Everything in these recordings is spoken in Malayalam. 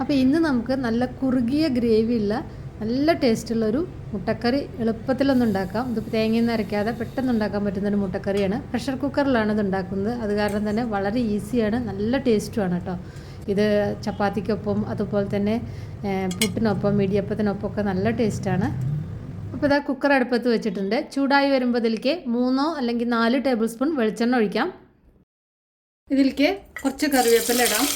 അപ്പോൾ ഇന്ന് നമുക്ക് നല്ല കുറുകിയ ഗ്രേവി ഗ്രേവിയുള്ള നല്ല ടേസ്റ്റുള്ള ഒരു മുട്ടക്കറി എളുപ്പത്തിലൊന്നും ഉണ്ടാക്കാം. ഇത് തേങ്ങയൊന്നും അരയ്ക്കാതെ പെട്ടെന്ന് ഉണ്ടാക്കാൻ പറ്റുന്ന ഒരു മുട്ടക്കറിയാണ്. പ്രഷർ കുക്കറിലാണ് ഇത് ഉണ്ടാക്കുന്നത്. അത് കാരണം തന്നെ വളരെ ഈസിയാണ് നല്ല ടേസ്റ്റുമാണ് കേട്ടോ ഇത് ചപ്പാത്തിക്കൊപ്പം അതുപോലെ തന്നെ പുട്ടിനൊപ്പം ഇടിയപ്പത്തിനൊപ്പം ഒക്കെ നല്ല ടേസ്റ്റാണ് അപ്പോൾ ഇതാ കുക്കർ അടുപ്പത്ത് വെച്ചിട്ടുണ്ട്. ചൂടായി വരുമ്പോൾ ഇതിലേക്ക് മൂന്നോ അല്ലെങ്കിൽ നാല് ടേബിൾ സ്പൂൺ വെളിച്ചെണ്ണ ഒഴിക്കാം. ഇതിലേക്ക് കുറച്ച് കറിവേപ്പില ഇടാം.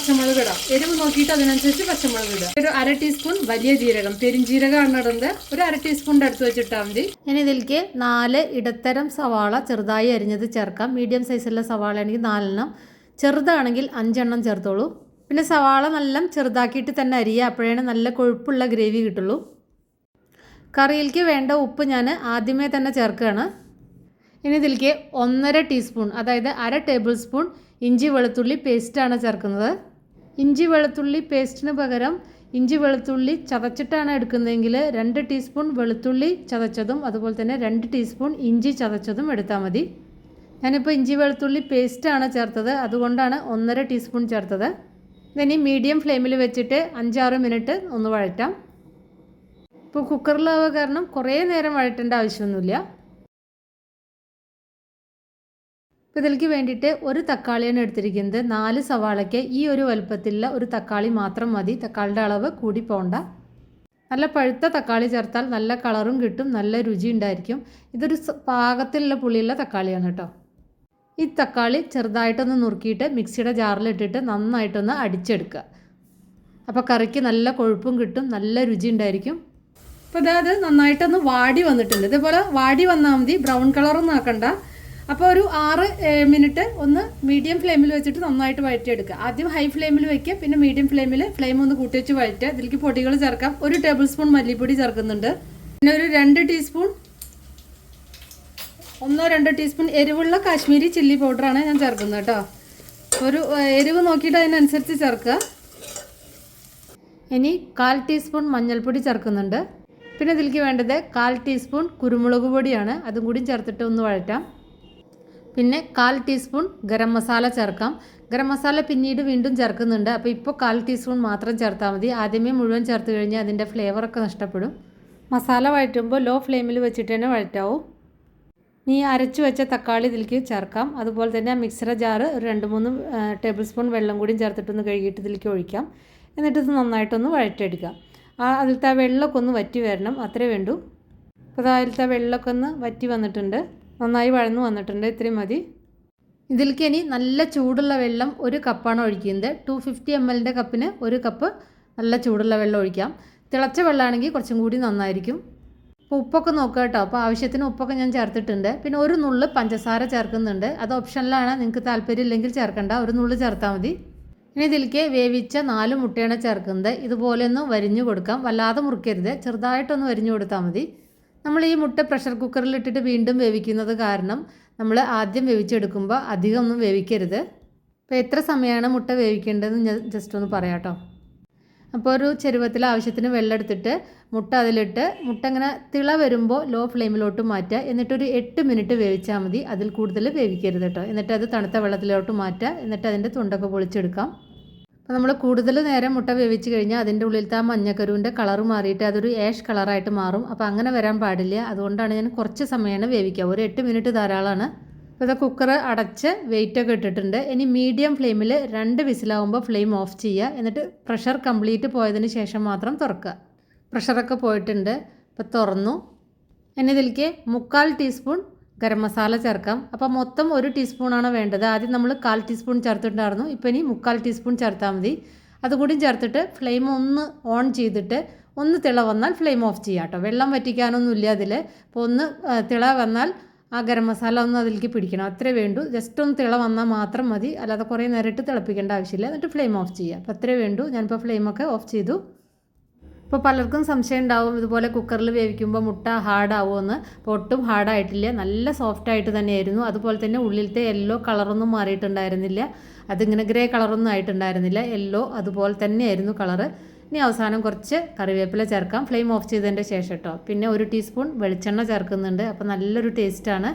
പച്ചമുളക് ഇടാം. എരിവ് നോക്കിയിട്ട് അതിനനുസരിച്ച് പച്ചമുളക് ഇടാം. ഒരു അര ടീസ്പൂൺ വലിയ ജീരകം പെരിഞ്ജീരകമാണ് ഇടുന്നത് ഒരു അര ടീസ്പൂണിന്റെ അടുത്ത് വെച്ചിട്ടാൽ മതി. ഇനി ഇതിലേക്ക് നാല് ഇടത്തരം സവാള ചെറുതായി അരിഞ്ഞത് ചേർക്കാം. മീഡിയം സൈസുള്ള സവാള ആണെങ്കിൽ നാലെണ്ണം ചെറുതാണെങ്കിൽ അഞ്ചെണ്ണം ചേർത്തോളൂ. പിന്നെ സവാള നല്ല ചെറുതാക്കിയിട്ട് തന്നെ അരിയുക അപ്പോഴാണ് നല്ല കൊഴുപ്പുള്ള ഗ്രേവി കിട്ടുള്ളൂ. കറിയിലേക്ക് വേണ്ട ഉപ്പ് ഞാൻ ആദ്യമേ തന്നെ ചേർക്കുകയാണ്. ഇനി ഇതിലേക്ക് ഒന്നര ടീസ്പൂൺ അതായത് അര ടേബിൾ സ്പൂൺ ഇഞ്ചി വെളുത്തുള്ളി പേസ്റ്റാണ് ചേർക്കുന്നത്. ഇഞ്ചി വെളുത്തുള്ളി പേസ്റ്റിന് പകരം ഇഞ്ചി വെളുത്തുള്ളി ചതച്ചിട്ടാണ് എടുക്കുന്നതെങ്കിൽ രണ്ട് ടീസ്പൂൺ വെളുത്തുള്ളി ചതച്ചതും അതുപോലെ തന്നെ രണ്ട് ടീസ്പൂൺ ഇഞ്ചി ചതച്ചതും എടുത്താൽ മതി. ഞാനിപ്പോൾ ഇഞ്ചി വെളുത്തുള്ളി പേസ്റ്റാണ് ചേർത്തത്. അതുകൊണ്ടാണ് ഒന്നര ടീസ്പൂൺ ചേർത്തത്. ഇനി മീഡിയം ഫ്ലെയിമിൽ വെച്ചിട്ട് അഞ്ചാറ് മിനിറ്റ് ഒന്ന് വഴറ്റാം. ഇപ്പോൾ കുക്കറിലാവുക കാരണം കുറേ നേരം വഴറ്റേണ്ട ആവശ്യമൊന്നുമില്ല. ഇപ്പോൾ ഇതിലേക്ക് വേണ്ടിയിട്ട് ഒരു തക്കാളിയാണ് എടുത്തിരിക്കുന്നത്. നാല് സവാളയ്ക്ക് ഈ ഒരു വലുപ്പത്തിലുള്ള ഒരു തക്കാളി മാത്രം മതി. തക്കാളിയുടെ അളവ് കൂടി പോകണ്ട നല്ല പഴുത്ത തക്കാളി ചേർത്താൽ നല്ല കളറും കിട്ടും നല്ല രുചി ഉണ്ടായിരിക്കും. ഇതൊരു പാകത്തിലുള്ള പുളിയുള്ള തക്കാളിയാണ് കേട്ടോ. ഈ തക്കാളി ചെറുതായിട്ടൊന്ന് നുറുക്കിയിട്ട് മിക്സിയുടെ ജാറിലിട്ടിട്ട് നന്നായിട്ടൊന്ന് അടിച്ചെടുക്കുക. അപ്പോൾ കറിക്ക് നല്ല കൊഴുപ്പും കിട്ടും നല്ല രുചി ഉണ്ടായിരിക്കും. അപ്പോൾ അതായത് നന്നായിട്ടൊന്ന് വാടി വന്നിട്ടുണ്ട്. ഇതേപോലെ വാടി വന്നാൽ മതി. ബ്രൗൺ കളറൊന്നും ആക്കണ്ട. അപ്പോൾ ഒരു ആറ് മിനിറ്റ് ഒന്ന് മീഡിയം ഫ്ലെയിമിൽ വെച്ചിട്ട് നന്നായിട്ട് വഴറ്റിയെടുക്കുക. ആദ്യം ഹൈ ഫ്ലെയിമിൽ വെക്കുക പിന്നെ മീഡിയം ഫ്ലെയിമിൽ ഫ്ലെയിം ഒന്ന് കൂട്ടി വെച്ച് വഴറ്റുക. ഇതിലേക്ക് പൊടികൾ ചേർക്കാം. ഒരു ടേബിൾ സ്പൂൺ മല്ലിപ്പൊടി ചേർക്കുന്നുണ്ട്. പിന്നെ ഒരു രണ്ട് ടീസ്പൂൺ ഒന്നോ രണ്ടോ ടീസ്പൂൺ എരിവുള്ള കാശ്മീരി ചില്ലി പൗഡറാണ് ഞാൻ ചേർക്കുന്നത് കേട്ടോ. ഒരു എരിവ് നോക്കിയിട്ട് അതിനനുസരിച്ച് ചേർക്കുക. ഇനി കാൽ ടീസ്പൂൺ മഞ്ഞൾപ്പൊടി ചേർക്കുന്നുണ്ട്. പിന്നെ ഇതിലേക്ക് വേണ്ടത് കാൽ ടീസ്പൂൺ കുരുമുളക് പൊടിയാണ്. അതും കൂടി ചേർത്തിട്ട് ഒന്ന് വഴറ്റാം. പിന്നെ കാൽ ടീസ്പൂൺ ഗരം മസാല ചേർക്കാം. ഗരം മസാല പിന്നീട് വീണ്ടും ചേർക്കുന്നുണ്ട്. അപ്പോൾ ഇപ്പോൾ കാൽ ടീസ്പൂൺ മാത്രം ചേർത്താൽ മതി. ആദ്യമേ മുഴുവൻ ചേർത്ത് കഴിഞ്ഞാൽ അതിന്റെ ഫ്ലേവറൊക്കെ നഷ്ടപ്പെടും. മസാല വഴറ്റുമ്പോൾ ലോ ഫ്ലെയിമിൽ വെച്ചിട്ട് തന്നെ വഴറ്റാവും. നീ അരച്ചു വെച്ച തക്കാളി ഇതിലേക്ക് ചേർക്കാം. അതുപോലെ തന്നെ മിക്സറ ജാറ് ഒരു രണ്ട് മൂന്ന് ടേബിൾ സ്പൂൺ വെള്ളം കൂടിയും ചേർത്തിട്ടൊന്ന് കഴുകിയിട്ട് ഇതിലേക്ക് ഒഴിക്കാം. എന്നിട്ട് ഇത് നന്നായിട്ടൊന്ന് വഴറ്റിയെടുക്കാം. ആ അതിലത്തെ ആ വെള്ളമൊക്കെ ഒന്ന് വറ്റി വരണം. അത്രേ വേണ്ടൂ. അപ്പോൾ അത് അതിലത്തെ വെള്ളമൊക്കെ ഒന്ന് വറ്റി വന്നിട്ടുണ്ട്. നന്നായി വഴന്നു വന്നിട്ടുണ്ട്. ഇത്രയും മതി. ഇതിലേക്ക് ഇനി നല്ല ചൂടുള്ള വെള്ളം ഒരു കപ്പാണ് ഒഴിക്കുന്നത്. ടു ഫിഫ്റ്റി എം എല്ലിന്റെ കപ്പിന് ഒരു കപ്പ് നല്ല ചൂടുള്ള വെള്ളം ഒഴിക്കാം. തിളച്ച വെള്ളമാണെങ്കിൽ കുറച്ചും കൂടി നന്നായിരിക്കും. അപ്പോൾ ഉപ്പൊക്കെ നോക്കുക കേട്ടോ. അപ്പോൾ ആവശ്യത്തിന് ഉപ്പൊക്കെ ഞാൻ ചേർത്തിട്ടുണ്ട്. പിന്നെ ഒരു നുള്ള് പഞ്ചസാര ചേർക്കുന്നുണ്ട്. അത് ഓപ്ഷനിലാണ്. നിങ്ങൾക്ക് താല്പര്യം ഇല്ലെങ്കിൽ ചേർക്കണ്ട. ഒരു നുള്ള് ചേർത്താൽ മതി. ഇനി ഇതിലേക്ക് വേവിച്ച നാല് മുട്ടയാണ് ചേർക്കുന്നത്. ഇതുപോലെ ഒന്ന് വരിഞ്ഞു കൊടുക്കാം. വല്ലാതെ മുറിക്കരുത്. ചെറുതായിട്ടൊന്ന് വരിഞ്ഞു കൊടുത്താൽ മതി. നമ്മൾ ഈ മുട്ട പ്രഷർ കുക്കറിൽ ഇട്ടിട്ട് വീണ്ടും വേവിക്കുന്നത് കാരണം നമ്മൾ ആദ്യം വേവിച്ചെടുക്കുമ്പോൾ അധികം ഒന്നും വേവിക്കരുത്. അപ്പോൾ എത്ര സമയമാണ് മുട്ട വേവിക്കേണ്ടതെന്ന് ഞാൻ ജസ്റ്റ് ഒന്ന് പറയാം കേട്ടോ. അപ്പോൾ ഒരു ചെരുവത്തിൽ ആവശ്യത്തിന് വെള്ളം എടുത്തിട്ട് മുട്ട അതിലിട്ട് മുട്ട അങ്ങനെ തിള വരുമ്പോൾ ലോ ഫ്ലെയിമിലോട്ട് മാറ്റുക. എന്നിട്ടൊരു എട്ട് മിനിറ്റ് വേവിച്ചാൽ മതി. അതിൽ കൂടുതൽ വേവിക്കരുത് കേട്ടോ. എന്നിട്ട് അത് തണുത്ത വെള്ളത്തിലോട്ട് മാറ്റുക. എന്നിട്ട് അതിന്റെ തൊണ്ടൊക്കെ പൊളിച്ചെടുക്കാം. നമ്മൾ കൂടുതൽ നേരം മുട്ട വേവിച്ച് കഴിഞ്ഞാൽ അതിന്റെ ഉള്ളിലത്തെ ആ മഞ്ഞക്കരുവിന്റെ കളറ് മാറിയിട്ട് അതൊരു ഏഷ് കളറായിട്ട് മാറും. അപ്പോൾ അങ്ങനെ വരാൻ പാടില്ല. അതുകൊണ്ടാണ് ഞാൻ കുറച്ച് സമയമാണ് വേവിക്കുക ഒരു എട്ട് മിനിറ്റ് ധാരാളമാണ് അപ്പോൾ ഇത് കുക്കർ അടച്ച് വെയിറ്റൊക്കെ ഇട്ടിട്ടുണ്ട്. ഇനി മീഡിയം ഫ്ലെയിമിൽ രണ്ട് വിസിലാവുമ്പോൾ ഫ്ലെയിം ഓഫ് ചെയ്യുക എന്നിട്ട് പ്രഷർ കംപ്ലീറ്റ് പോയതിന് ശേഷം മാത്രം തുറക്കുക പ്രഷറൊക്കെ പോയിട്ടുണ്ട്. അപ്പോൾ തുറന്നു. ഇനി ഇതിലേക്ക് മുക്കാൽ ടീസ്പൂൺ ഗരം മസാല ചേർക്കാം. അപ്പോൾ മൊത്തം ഒരു ടീസ്പൂണാണ് വേണ്ടത്. ആദ്യം നമ്മൾ കാൽ ടീസ്പൂൺ ചേർത്തിട്ടുണ്ടായിരുന്നു. ഇപ്പോൾ ഇനി മുക്കാൽ ടീസ്പൂൺ ചേർത്താൽ മതി. അതുകൂടി ചേർത്തിട്ട് ഫ്ലെയിം ഒന്ന് ഓൺ ചെയ്തിട്ട് ഒന്ന് തിള വന്നാൽ ഫ്ലെയിം ഓഫ് ചെയ്യാം കേട്ടോ. വെള്ളം വറ്റിക്കാനൊന്നും ഇല്ല അതിൽ അപ്പോൾ ഒന്ന് തിള വന്നാൽ ആ ഗരം മസാല ഒന്ന് അതിലേക്ക് പിടിക്കണം. അത്രേ വേണ്ടു. ജസ്റ്റ് ഒന്ന് തിള വന്നാൽ മാത്രം മതി. അല്ലാതെ കുറേ നേരിട്ട് തിളപ്പിക്കേണ്ട ആവശ്യമില്ല. എന്നിട്ട് ഫ്ലെയിം ഓഫ് ചെയ്യുക അപ്പോൾ അത്രേ വേണ്ടു. ഞാനിപ്പോൾ ഫ്ലെയിമൊക്കെ ഓഫ് ചെയ്തു. ഇപ്പോൾ പലർക്കും സംശയം ഉണ്ടാവും ഇതുപോലെ കുക്കറിൽ വേവിക്കുമ്പോൾ മുട്ട ഹാർഡാവുമെന്ന് അപ്പോൾ ഒട്ടും ഹാർഡായിട്ടില്ല നല്ല സോഫ്റ്റ് ആയിട്ട് തന്നെയായിരുന്നു. അതുപോലെ തന്നെ ഉള്ളിലത്തെ യെല്ലോ കളറൊന്നും മാറിയിട്ടുണ്ടായിരുന്നില്ല. അതിങ്ങനെ ഗ്രേ കളറൊന്നും ആയിട്ടുണ്ടായിരുന്നില്ല. യെല്ലോ അതുപോലെ തന്നെയായിരുന്നു കളറ് ഇനി അവസാനം കുറച്ച് കറിവേപ്പില ചേർക്കാം. ഫ്ലെയിം ഓഫ് ചെയ്തതിന്റെ ശേഷം കേട്ടോ പിന്നെ ഒരു ടീസ്പൂൺ വെളിച്ചെണ്ണ ചേർക്കുന്നുണ്ട്. അപ്പോൾ നല്ലൊരു ടേസ്റ്റാണ്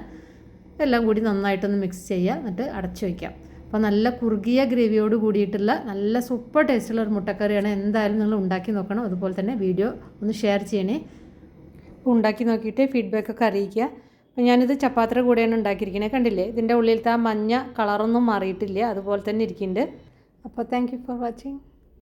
എല്ലാം കൂടി നന്നായിട്ടൊന്ന് മിക്സ് ചെയ്യുക. എന്നിട്ട് അടച്ചു വയ്ക്കാം അപ്പോൾ നല്ല കുറുകിയ ഗ്രേവിയോട് കൂടിയിട്ടുള്ള നല്ല സൂപ്പർ ടേസ്റ്റുള്ള ഒരു മുട്ടക്കറിയാണ് എന്തായാലും നിങ്ങൾ ഉണ്ടാക്കി നോക്കണം. അതുപോലെ തന്നെ വീഡിയോ ഒന്ന് ഷെയർ ചെയ്യണേ. ഉണ്ടാക്കി നോക്കിയിട്ട് ഫീഡ്ബാക്ക് ഒക്കെ അറിയിക്കുക. അപ്പോൾ ഞാനിത് ചപ്പാത്തിയുടെ കൂടെയാണ് ഉണ്ടാക്കിയിരിക്കുന്നത് കണ്ടില്ലേ? ഇതിന്റെ ഉള്ളിലത്തെ ആ മഞ്ഞ കളറൊന്നും മാറിയിട്ടില്ല. അതുപോലെ തന്നെ ഇരിക്കുന്നുണ്ട്. അപ്പോൾ താങ്ക് ഫോർ വാച്ചിങ്